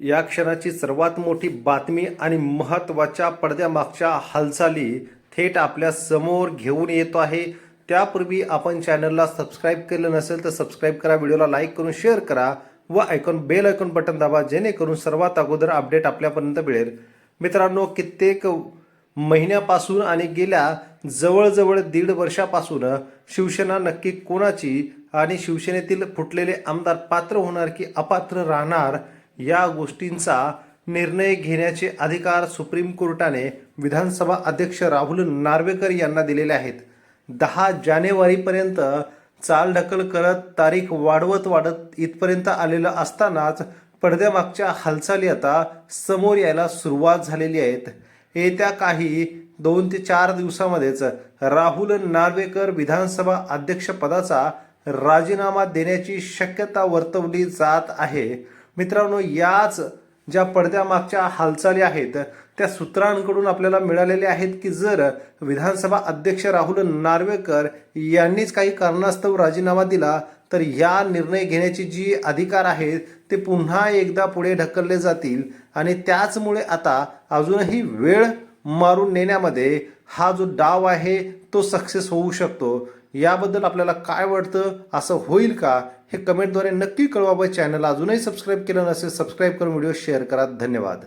या क्षणाची सर्वात मोठी बातमी आणि महत्त्वाच्या पडद्यामागच्या हालचाली थेट आपल्यासमोर घेऊन येतो आहे. त्यापूर्वी आपण चॅनलला सबस्क्राईब केलं नसेल तर सबस्क्राईब करा व्हिडिओला लाईक करून शेअर करा व ऐकून बेल ऐकून बटन दाबा जेणेकरून सर्वात अगोदर अपडेट आपल्यापर्यंत मिळेल. मित्रांनो कित्येक महिन्यापासून आणि गेल्या जवळजवळ दीड वर्षापासून शिवसेना नक्की कोणाची आणि शिवसेनेतील फुटलेले आमदार पात्र होणार की अपात्र राहणार या गोष्टींचा निर्णय घेण्याचे अधिकार सुप्रीम कोर्टाने विधानसभा अध्यक्ष राहुल नार्वेकर यांना दिलेले आहेत. दहा जानेवारीपर्यंत चालढकल करत तारीख वाढवत वाढत इथपर्यंत आलेलं असतानाच पडद्यामागच्या हालचाली आता समोर यायला सुरुवात झालेली आहेत. येत्या काही दोन ते चार दिवसामध्येच राहुल नार्वेकर विधानसभा अध्यक्षपदाचा राजीनामा देण्याची शक्यता वर्तवली जात आहे. मित्रांनो याच ज्या पडद्यामागच्या हालचाली आहेत त्या सूत्रांकडून आपल्याला मिळालेल्या आहेत की जर विधानसभा अध्यक्ष राहुल नार्वेकर यांनीच काही कारणास्तव राजीनामा दिला तर या निर्णय घेण्याची जी अधिकार आहेत ते पुन्हा एकदा पुढे ढकलले जातील. आणि त्याचमुळे आता अजूनही वेळ मारून नेण्यामध्ये हा जो डाव आहे तो सक्सेस होऊ शकतो. याबद्दल आपल्याला काय वाटतं? असं होईल का? हे कमेंटद्वारे नक्की कळवा. चॅनल अजूनही सबस्क्राईब केलं नसेल सबस्क्राईब करून व्हिडिओ शेअर करा. धन्यवाद.